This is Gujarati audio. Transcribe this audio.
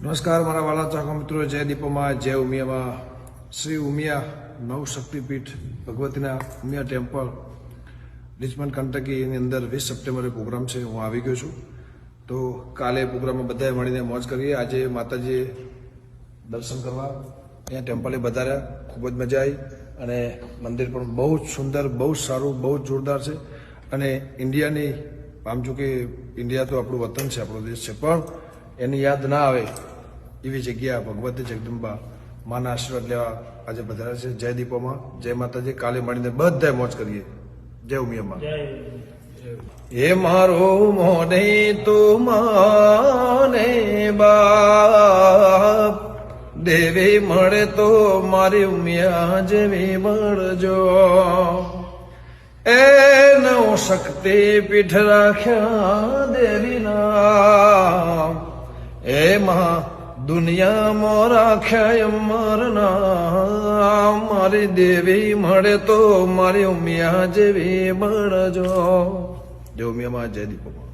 નમસ્કાર, મારા વાલા ચાકો મિત્રો, જય દીપોમાં, જય ઉમિયામાં. શ્રી ઉમિયા નવ શક્તિપીઠ ભગવતીના ઉમિયા ટેમ્પલ રિચમન્ડ કંટકીની અંદર વીસ સપ્ટેમ્બરે પ્રોગ્રામ છે, હું આવી ગયો છું. તો કાલે પ્રોગ્રામમાં બધાએ મળીને મોજ કરીએ. આજે માતાજીએ દર્શન કરવા અહીંયા ટેમ્પલે વધાર્યા ખૂબ જ મજા આવી અને મંદિર પણ બહુ જ સુંદર, બહુ જ સારું, બહુ જ જોરદાર છે. અને ઇન્ડિયાની, આમ જો કે ઇન્ડિયા તો આપણું વતન છે, આપણો દેશ છે, પણ એની યાદ ના આવે એવી જગ્યા ભગવતી જગદંબા માના આશીર્વાદ લેવા આજે બધા છે. જય દીપોમાં જય માતાજી કાલે મળીને બધા મોજ કરીએ. જય ઉમિયામાં હે મારો મોને તો માને બાપ. દેવી મળે તો મારી ઉમિયા જેવી મળજો. એ નવ શક્તિ પીઠ રાખ્યા દેવીના. એમાં દુનિયામાં રાખ્યા મરના, મારી દેવી મળે તો મારી ઉમિયા જેવી મળજો જય ઉમિયામાં જય દીપોમાં